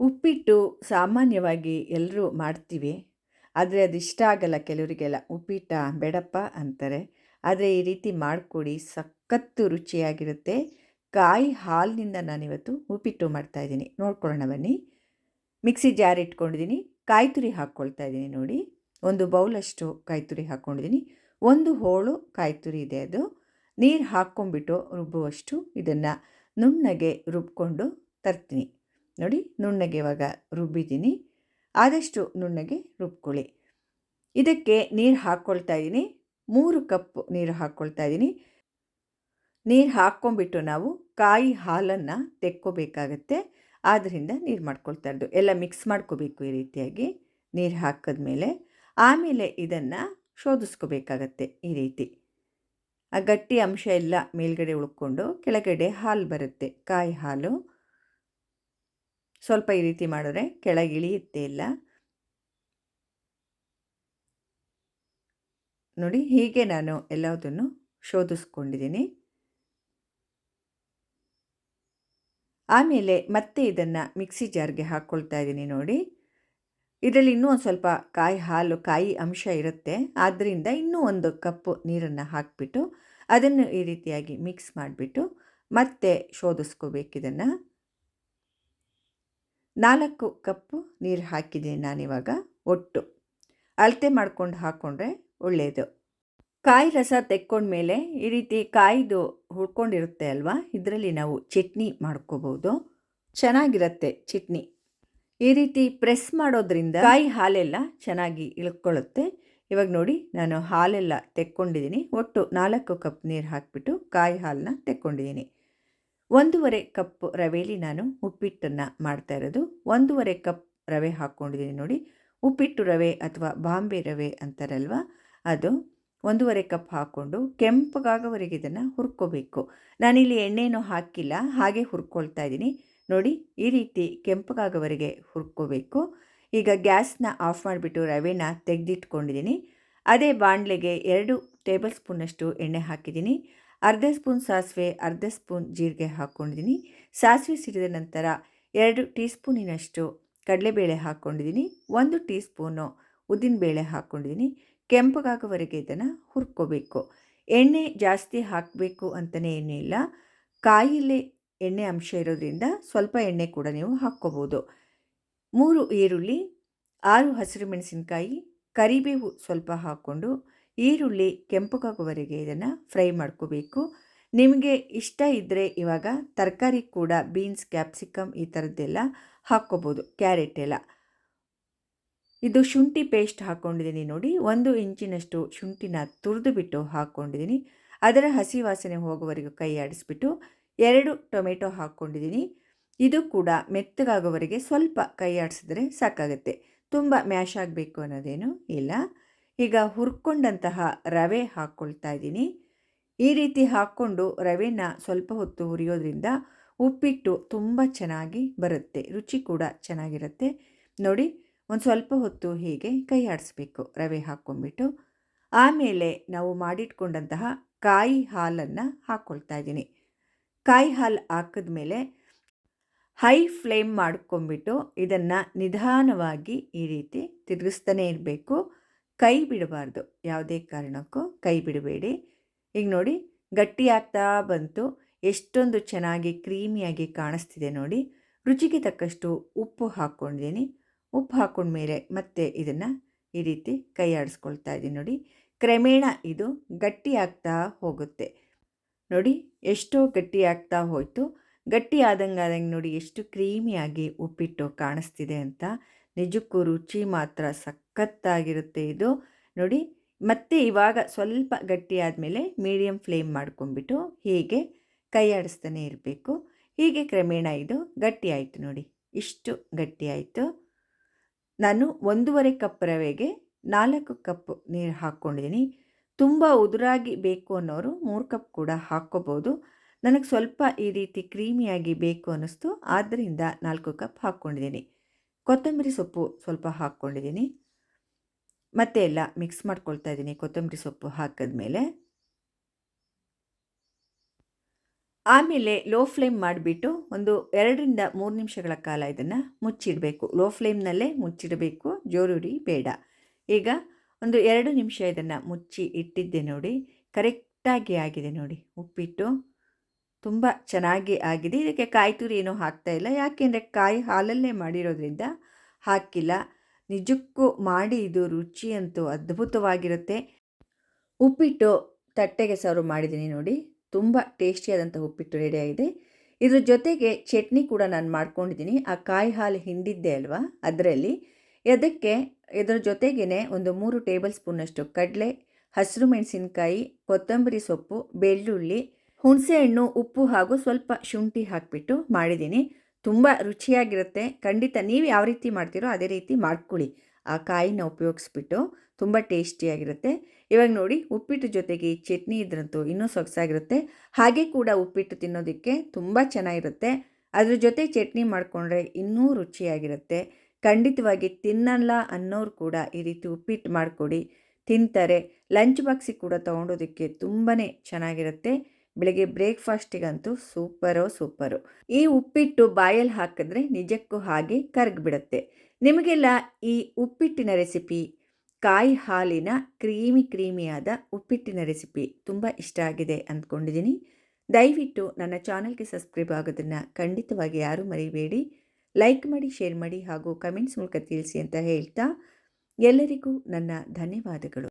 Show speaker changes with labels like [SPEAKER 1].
[SPEAKER 1] ಉಪ್ಪಿಟ್ಟು ಸಾಮಾನ್ಯವಾಗಿ ಎಲ್ಲರೂ ಮಾಡ್ತೀವಿ, ಆದರೆ ಅದು ಇಷ್ಟ ಆಗಲ್ಲ ಕೆಲವರಿಗೆಲ್ಲ. ಉಪ್ಪಿಟ್ಟ ಬೇಡಪ್ಪ ಅಂತಾರೆ. ಆದರೆ ಈ ರೀತಿ ಮಾಡಿಕೊಡಿ, ಸಖತ್ತು ರುಚಿಯಾಗಿರುತ್ತೆ. ಕಾಯಿ ಹಾಲಿನಿಂದ ನಾನಿವತ್ತು ಉಪ್ಪಿಟ್ಟು ಮಾಡ್ತಾಯಿದ್ದೀನಿ ನೋಡ್ಕೊಳ್ಳೋಣ ಬನ್ನಿ. ಮಿಕ್ಸಿ ಜಾರ್ ಇಟ್ಕೊಂಡಿದ್ದೀನಿ. ಕಾಯಿ ತುರಿ ಹಾಕ್ಕೊಳ್ತಾ ಇದ್ದೀನಿ ನೋಡಿ. ಒಂದು ಬೌಲಷ್ಟು ಕಾಯಿ ತುರಿ ಹಾಕ್ಕೊಂಡಿದ್ದೀನಿ. ಒಂದು ಹೋಳು ಕಾಯಿ ತುರಿ ಇದೆ ಅದು. ನೀರು ಹಾಕ್ಕೊಂಬಿಟ್ಟು ರುಬ್ಬುವಷ್ಟು ಇದನ್ನು ನುಣ್ಣಗೆ ರುಬ್ಕೊಂಡು ತರ್ತೀನಿ. ನೋಡಿ ನುಣ್ಣಗೆ ಇವಾಗ ರುಬ್ಬಿದ್ದೀನಿ. ಆದಷ್ಟು ನುಣ್ಣಗೆ ರುಬ್ಕೊಳ್ಳಿ. ಇದಕ್ಕೆ ನೀರು ಹಾಕ್ಕೊಳ್ತಾ ಇದ್ದೀನಿ ಮೂರು ಕಪ್ ನೀರು ಹಾಕ್ಕೊಳ್ತಾ ಇದ್ದೀನಿ ನೀರು ಹಾಕ್ಕೊಂಬಿಟ್ಟು ನಾವು ಕಾಯಿ ಹಾಲನ್ನು ತೆಕ್ಕೋಬೇಕಾಗತ್ತೆ. ಆದ್ದರಿಂದ ನೀರು ಮಾಡ್ಕೊಳ್ತಾ ಇರೋದು. ಎಲ್ಲ ಮಿಕ್ಸ್ ಮಾಡ್ಕೋಬೇಕು ಈ ರೀತಿಯಾಗಿ ನೀರು ಹಾಕಿದ್ಮೇಲೆ. ಆಮೇಲೆ ಇದನ್ನು ಶೋಧಿಸ್ಕೋಬೇಕಾಗತ್ತೆ ಈ ರೀತಿ. ಆ ಗಟ್ಟಿ ಅಂಶ ಎಲ್ಲ ಮೇಲ್ಗಡೆ ಉಳ್ಕೊಂಡು ಕೆಳಗಡೆ ಹಾಲು ಬರುತ್ತೆ. ಕಾಯಿ ಹಾಲು. ಸ್ವಲ್ಪ ಈ ರೀತಿ ಮಾಡಿದ್ರೆ ಕೆಳಗೆ ಇಲ್ಲ. ನೋಡಿ ಹೀಗೆ ನಾನು ಎಲ್ಲದನ್ನು ಶೋಧಿಸ್ಕೊಂಡಿದ್ದೀನಿ. ಆಮೇಲೆ ಮತ್ತೆ ಇದನ್ನು ಮಿಕ್ಸಿ ಜಾರ್ಗೆ ಹಾಕ್ಕೊಳ್ತಾ ಇದ್ದೀನಿ ನೋಡಿ. ಇದರಲ್ಲಿ ಇನ್ನೂ ಒಂದು ಸ್ವಲ್ಪ ಕಾಯಿ ಹಾಲು, ಕಾಯಿ ಅಂಶ ಇರುತ್ತೆ. ಆದ್ದರಿಂದ ಇನ್ನೂ ಒಂದು ಕಪ್ಪು ನೀರನ್ನು ಹಾಕಿಬಿಟ್ಟು ಅದನ್ನು ಈ ರೀತಿಯಾಗಿ ಮಿಕ್ಸ್ ಮಾಡಿಬಿಟ್ಟು ಮತ್ತೆ ಶೋಧಿಸ್ಕೋಬೇಕು ಇದನ್ನು. ನಾಲ್ಕು ಕಪ್ಪು ನೀರು ಹಾಕಿದ್ದೀನಿ ನಾನಿವಾಗ. ಒಟ್ಟು. ಅಳತೆ ಮಾಡ್ಕೊಂಡು ಹಾಕ್ಕೊಂಡ್ರೆ ಒಳ್ಳೆಯದು ಕಾಯಿ ರಸ ತೆಕ್ಕೊಂಡ್ಮೇಲೆ ಈ ರೀತಿ ಕಾಯಿದು ಹುಡ್ಕೊಂಡಿರುತ್ತೆ ಅಲ್ವಾ? ಇದರಲ್ಲಿ ನಾವು ಚಟ್ನಿ ಮಾಡ್ಕೋಬೋದು. ಚೆನ್ನಾಗಿರುತ್ತೆ ಚಟ್ನಿ. ಈ ರೀತಿ ಪ್ರೆಸ್ ಮಾಡೋದ್ರಿಂದ ಕಾಯಿ ಹಾಲೆಲ್ಲ ಚೆನ್ನಾಗಿ ಇಳ್ಕೊಳ್ಳುತ್ತೆ. ಇವಾಗ ನೋಡಿ, ನಾನು ಹಾಲೆಲ್ಲ ತೆಕ್ಕೊಂಡಿದ್ದೀನಿ. ಒಟ್ಟು ನಾಲ್ಕು ಕಪ್ ನೀರು ಹಾಕಿಬಿಟ್ಟು ಕಾಯಿ ಹಾಲನ್ನ ತೆಕ್ಕೊಂಡಿದ್ದೀನಿ. ಒಂದೂವರೆ ಕಪ್ ರವೆಯಲ್ಲಿ ನಾನು ಉಪ್ಪಿಟ್ಟನ್ನು ಮಾಡ್ತಾ ಇರೋದು. ಒಂದೂವರೆ ಕಪ್ ರವೆ ಹಾಕ್ಕೊಂಡಿದ್ದೀನಿ ನೋಡಿ. ಉಪ್ಪಿಟ್ಟು ರವೆ ಅಥವಾ ಬಾಂಬೆ ರವೆ ಅಂತಾರಲ್ವ? ಅದು ಒಂದೂವರೆ ಕಪ್ ಹಾಕ್ಕೊಂಡು ಕೆಂಪಗಾಗೋವರೆಗೆ ಇದನ್ನು ಹುರ್ಕೋಬೇಕು. ನಾನಿಲ್ಲಿ ಎಣ್ಣೆನೂ ಹಾಕಿಲ್ಲ, ಹಾಗೆ ಹುರ್ಕೊಳ್ತಾ ಇದ್ದೀನಿ. ನೋಡಿ, ಈ ರೀತಿ ಕೆಂಪಗಾಗೋವರೆಗೆ ಹುರ್ಕೋಬೇಕು. ಈಗ ಗ್ಯಾಸ್ನ ಆಫ್ ಮಾಡಿಬಿಟ್ಟು ರವೆನ ತೆಗೆದಿಟ್ಕೊಂಡಿದ್ದೀನಿ. ಅದೇ ಬಾಣಲೆಗೆ ಎರಡು ಟೇಬಲ್ ಸ್ಪೂನಷ್ಟು ಎಣ್ಣೆ ಹಾಕಿದ್ದೀನಿ. ಅರ್ಧ ಸ್ಪೂನ್ ಸಾಸಿವೆ, ಅರ್ಧ ಸ್ಪೂನ್ ಜೀರಿಗೆ ಹಾಕ್ಕೊಂಡಿದ್ದೀನಿ ಸಾಸಿವೆ ಸಿಡಿದ ನಂತರ ಎರಡು ಟೀ ಸ್ಪೂನಿನಷ್ಟು ಕಡಲೆಬೇಳೆ ಹಾಕ್ಕೊಂಡಿದ್ದೀನಿ ಒಂದು ಟೀ ಸ್ಪೂನು ಉದ್ದಿನಬೇಳೆ ಹಾಕ್ಕೊಂಡಿದ್ದೀನಿ ಕೆಂಪಗಾಗೋವರೆಗೆ ಇದನ್ನು ಹುರ್ಕೋಬೇಕು. ಎಣ್ಣೆ ಜಾಸ್ತಿ ಹಾಕಬೇಕು ಅಂತಲೇ ಏನೂ ಇಲ್ಲ. ಕಾಯಿಯಲ್ಲಿ ಎಣ್ಣೆ ಅಂಶ ಇರೋದ್ರಿಂದ ಸ್ವಲ್ಪ ಎಣ್ಣೆ ಕೂಡ ನೀವು ಹಾಕ್ಕೋಬೋದು. ಮೂರು ಈರುಳ್ಳಿ, ಆರು ಹಸಿರು ಮೆಣಸಿನಕಾಯಿ, ಕರಿಬೇವು ಸ್ವಲ್ಪ ಹಾಕ್ಕೊಂಡು ಈರುಳ್ಳಿ ಕೆಂಪಗಾಗುವವರೆಗೆ ಇದನ್ನು ಫ್ರೈ ಮಾಡ್ಕೋಬೇಕು. ನಿಮಗೆ ಇಷ್ಟ ಇದ್ದರೆ ಇವಾಗ ತರಕಾರಿ ಕೂಡ, ಬೀನ್ಸ್ ಕ್ಯಾಪ್ಸಿಕಮ್ ಈ ಥರದ್ದೆಲ್ಲ ಹಾಕ್ಕೋಬೋದು, ಕ್ಯಾರೆಟ್ ಎಲ್ಲ. ಇದು ಶುಂಠಿ ಪೇಸ್ಟ್ ಹಾಕ್ಕೊಂಡಿದ್ದೀನಿ ನೋಡಿ, ಒಂದು ಇಂಚಿನಷ್ಟು ಶುಂಠಿನ ತುರಿದು ಬಿಟ್ಟು ಹಾಕ್ಕೊಂಡಿದ್ದೀನಿ ಅದರ ಹಸಿ ವಾಸನೆ ಹೋಗುವವರೆಗೂ ಕೈ ಆಡಿಸ್ಬಿಟ್ಟು ಎರಡು ಟೊಮೆಟೊ ಹಾಕ್ಕೊಂಡಿದ್ದೀನಿ ಇದು ಕೂಡ ಮೆತ್ತಗಾಗೋವರೆಗೆ ಸ್ವಲ್ಪ ಕೈ ಆಡಿಸಿದ್ರೆ ಸಾಕಾಗುತ್ತೆ. ತುಂಬ ಮ್ಯಾಶ್ ಆಗಬೇಕು ಅನ್ನೋದೇನು ಇಲ್ಲ. ಈಗ ಹುರ್ಕೊಂಡಂತಹ ರವೆ ಹಾಕ್ಕೊಳ್ತಾ ಇದ್ದೀನಿ. ಈ ರೀತಿ ಹಾಕ್ಕೊಂಡು ರವೆನ ಸ್ವಲ್ಪ ಹೊತ್ತು ಹುರಿಯೋದ್ರಿಂದ ಉಪ್ಪಿಟ್ಟು ತುಂಬ ಚೆನ್ನಾಗಿ ಬರುತ್ತೆ. ರುಚಿ ಕೂಡ ಚೆನ್ನಾಗಿರುತ್ತೆ. ನೋಡಿ, ಒಂದು ಸ್ವಲ್ಪ ಹೊತ್ತು ಹೀಗೆ ಕೈ ಆಡಿಸ್ಬೇಕು ರವೆ ಹಾಕ್ಕೊಂಡ್ಬಿಟ್ಟು ಆಮೇಲೆ ನಾವು ಮಾಡಿಟ್ಕೊಂಡಂತಹ ಕಾಯಿ ಹಾಲನ್ನು ಹಾಕ್ಕೊಳ್ತಾ ಇದ್ದೀನಿ. ಕಾಯಿ ಹಾಲು ಹಾಕಿದ್ಮೇಲೆ ಹೈ ಫ್ಲೇಮ್ ಮಾಡ್ಕೊಂಬಿಟ್ಟು ಇದನ್ನು ನಿಧಾನವಾಗಿ ಈ ರೀತಿ ತಿರುಗಿಸ್ತಾನೆ ಇರಬೇಕು. ಕೈ ಬಿಡಬಾರ್ದು. ಯಾವುದೇ ಕಾರಣಕ್ಕೂ ಕೈ ಬಿಡಬೇಡಿ. ಈಗ ನೋಡಿ ಗಟ್ಟಿ ಆಗ್ತಾ ಬಂತು. ಎಷ್ಟೊಂದು ಚೆನ್ನಾಗಿ, ಕ್ರೀಮಿಯಾಗಿ ಕಾಣಿಸ್ತಿದೆ ನೋಡಿ. ರುಚಿಗೆ ತಕ್ಕಷ್ಟು ಉಪ್ಪು ಹಾಕ್ಕೊಂಡಿದ್ದೀನಿ. ಉಪ್ಪು ಹಾಕ್ಕೊಂಡ್ಮೇಲೆ ಮತ್ತೆ ಇದನ್ನು ಈ ರೀತಿ ಕೈ ಆಡಿಸ್ಕೊಳ್ತಾ ಇದ್ದೀನಿ ನೋಡಿ. ಕ್ರಮೇಣ ಇದು ಗಟ್ಟಿ ಆಗ್ತಾ ಹೋಗುತ್ತೆ. ನೋಡಿ, ಎಷ್ಟೋ ಗಟ್ಟಿ ಆಗ್ತಾ ಹೋಯಿತು. ಗಟ್ಟಿ ಆದಂಗೆ ನೋಡಿ, ಎಷ್ಟು ಕ್ರೀಮಿಯಾಗಿ ಉಪ್ಪಿಟ್ಟು ಕಾಣಿಸ್ತಿದೆ ಅಂತ ನಿಜಕ್ಕೂ ರುಚಿ ಮಾತ್ರ ಸಖತ್ತಾಗಿರುತ್ತೆ ಇದು. ನೋಡಿ, ಮತ್ತೆ ಇವಾಗ ಸ್ವಲ್ಪ ಗಟ್ಟಿಯಾದ ಆದಮೇಲೆ ಮೀಡಿಯಮ್ ಫ್ಲೇಮ್ ಮಾಡ್ಕೊಂಡ್ಬಿಟ್ಟು ಹೀಗೆ ಕೈ ಆಡಿಸ್ತಾನೆ ಇರಬೇಕು. ಹೀಗೆ ಕ್ರಮೇಣ ಇದು ಗಟ್ಟಿಯಾಯಿತು ನೋಡಿ, ಇಷ್ಟು ಗಟ್ಟಿಯಾಯಿತು. ನಾನು ಒಂದೂವರೆ ಕಪ್ ರವೆಗೆ ನಾಲ್ಕು ಕಪ್ ನೀರು ಹಾಕ್ಕೊಂಡಿದ್ದೀನಿ. ತುಂಬ ಉದುರಾಗಿ ಬೇಕು ಅನ್ನೋರು ಮೂರು ಕಪ್ ಕೂಡ ಹಾಕ್ಕೋಬೋದು. ನನಗೆ ಸ್ವಲ್ಪ ಈ ರೀತಿ ಕ್ರೀಮಿಯಾಗಿ ಬೇಕು ಅನ್ನಿಸ್ತು, ಆದ್ದರಿಂದ ನಾಲ್ಕು ಕಪ್ ಹಾಕ್ಕೊಂಡಿದ್ದೀನಿ. ಕೊತ್ತಂಬರಿ ಸೊಪ್ಪು ಸ್ವಲ್ಪ ಹಾಕ್ಕೊಂಡಿದ್ದೀನಿ. ಮತ್ತೆ ಎಲ್ಲ ಮಿಕ್ಸ್ ಮಾಡ್ಕೊಳ್ತಾ ಇದ್ದೀನಿ ಕೊತ್ತಂಬರಿ ಸೊಪ್ಪು ಹಾಕಿದ್ಮೇಲೆ. ಆಮೇಲೆ ಲೋ ಫ್ಲೇಮ್ ಮಾಡಿಬಿಟ್ಟು ಒಂದು ಎರಡರಿಂದ ಮೂರು ನಿಮಿಷಗಳ ಕಾಲ ಇದನ್ನು ಮುಚ್ಚಿಡಬೇಕು. ಲೋ ಫ್ಲೇಮ್ನಲ್ಲೇ ಮುಚ್ಚಿಡಬೇಕು. ಜೋರುರಿ ಬೇಡ. ಈಗ ಒಂದು ಎರಡು ನಿಮಿಷ ಇದನ್ನು ಮುಚ್ಚಿ ಇಟ್ಟಿದ್ದೆ ನೋಡಿ. ಕರೆಕ್ಟಾಗಿ ಆಗಿದೆ ನೋಡಿ ಉಪ್ಪಿಟ್ಟು. ತುಂಬ ಚೆನ್ನಾಗಿ ಆಗಿದೆ. ಇದಕ್ಕೆ ಕಾಯಿ ತುರಿ ಏನೂ ಹಾಕ್ತಾ ಇಲ್ಲ. ಯಾಕೆಂದರೆ ಕಾಯಿ ಹಾಲಲ್ಲೇ ಮಾಡಿರೋದ್ರಿಂದ ಹಾಕಿಲ್ಲ. ನಿಜಕ್ಕೂ ಮಾಡಿ ಇದು ರುಚಿ ಅಂತೂ ಅದ್ಭುತವಾಗಿರುತ್ತೆ. ಉಪ್ಪಿಟ್ಟು ತಟ್ಟೆಗೆ ಸರ್ವ್ ಮಾಡಿದ್ದೀನಿ ನೋಡಿ. ತುಂಬ ಟೇಸ್ಟಿಯಾದಂಥ ಉಪ್ಪಿಟ್ಟು ರೆಡಿಯಾಗಿದೆ ಇದ್ರ ಜೊತೆಗೆ ಚಟ್ನಿ ಕೂಡ ನಾನು ಮಾಡ್ಕೊಂಡಿದ್ದೀನಿ. ಆ ಕಾಯಿ ಹಾಲು ಹಿಂಡಿದ್ದೆ ಅಲ್ವಾ? ಅದರಲ್ಲಿ ಅದಕ್ಕೆ ಇದರ ಜೊತೆಗೇ ಒಂದು ಮೂರು ಟೇಬಲ್ ಸ್ಪೂನಷ್ಟು ಕಡಲೆ, ಹಸಿರು ಮೆಣಸಿನಕಾಯಿ, ಕೊತ್ತಂಬರಿ ಸೊಪ್ಪು, ಬೆಳ್ಳುಳ್ಳಿ ಹುಣಸೆಹಣ್ಣು ಉಪ್ಪು ಹಾಗೂ ಸ್ವಲ್ಪ ಶುಂಠಿ ಹಾಕಿಬಿಟ್ಟು ಮಾಡಿದ್ದೀನಿ. ತುಂಬ ರುಚಿಯಾಗಿರುತ್ತೆ. ಖಂಡಿತ ನೀವು ಯಾವ ರೀತಿ ಮಾಡ್ತೀರೋ ಅದೇ ರೀತಿ ಮಾಡ್ಕೊಳ್ಳಿ. ಆ ಕಾಯಿನ ಉಪಯೋಗಿಸ್ಬಿಟ್ಟು ತುಂಬ ಟೇಸ್ಟಿಯಾಗಿರುತ್ತೆ. ಇವಾಗ ನೋಡಿ, ಉಪ್ಪಿಟ್ಟು ಜೊತೆಗೆ ಚಟ್ನಿ ಇದ್ರಂತೂ ಇನ್ನೂ ಸೊಗಸಾಗಿರುತ್ತೆ. ಹಾಗೆ ಕೂಡ ಉಪ್ಪಿಟ್ಟು ತಿನ್ನೋದಕ್ಕೆ ತುಂಬ ಚೆನ್ನಾಗಿರುತ್ತೆ. ಅದ್ರ ಜೊತೆ ಚಟ್ನಿ ಮಾಡಿಕೊಂಡ್ರೆ ಇನ್ನೂ ರುಚಿಯಾಗಿರುತ್ತೆ. ಖಂಡಿತವಾಗಿ ತಿನ್ನಲ್ಲ ಅನ್ನೋರು ಕೂಡ ಈ ರೀತಿ ಉಪ್ಪಿಟ್ಟು ಮಾಡಿಕೊಡಿ. ತಿಂತಾರೆ. ಲಂಚ್ ಬಾಕ್ಸಿಗೆ ಕೂಡ ತೊಗೊಂಡೋದಕ್ಕೆ ತುಂಬಾ ಚೆನ್ನಾಗಿರುತ್ತೆ. ಬೆಳಗ್ಗೆ ಬ್ರೇಕ್ಫಾಸ್ಟಿಗಂತೂ ಸೂಪರೋ ಸೂಪರು. ಈ ಉಪ್ಪಿಟ್ಟು ಬಾಯಲ್ಲಿ ಹಾಕಿದ್ರೆ ನಿಜಕ್ಕೂ ಹಾಗೆ ಕರಗಿಬಿಡುತ್ತೆ. ನಿಮಗೆಲ್ಲ ಈ ಉಪ್ಪಿಟ್ಟಿನ ರೆಸಿಪಿ, ಕಾಯಿ ಹಾಲಿನ ಕ್ರೀಮಿ ಕ್ರೀಮಿಯಾದ ಉಪ್ಪಿಟ್ಟಿನ ರೆಸಿಪಿ ತುಂಬ ಇಷ್ಟ ಆಗಿದೆ ಅಂದ್ಕೊಂಡಿದ್ದೀನಿ. ದಯವಿಟ್ಟು ನನ್ನ ಚಾನಲ್ಗೆ ಸಬ್ಸ್ಕ್ರೈಬ್ ಆಗೋದನ್ನು ಖಂಡಿತವಾಗಿ ಯಾರೂ ಮರಿಬೇಡಿ. ಲೈಕ್ ಮಾಡಿ, ಶೇರ್ ಮಾಡಿ ಹಾಗೂ ಕಮೆಂಟ್ಸ್ ಮೂಲಕ ತಿಳಿಸಿ ಅಂತ ಹೇಳ್ತಾ ಎಲ್ಲರಿಗೂ ನನ್ನ ಧನ್ಯವಾದಗಳು.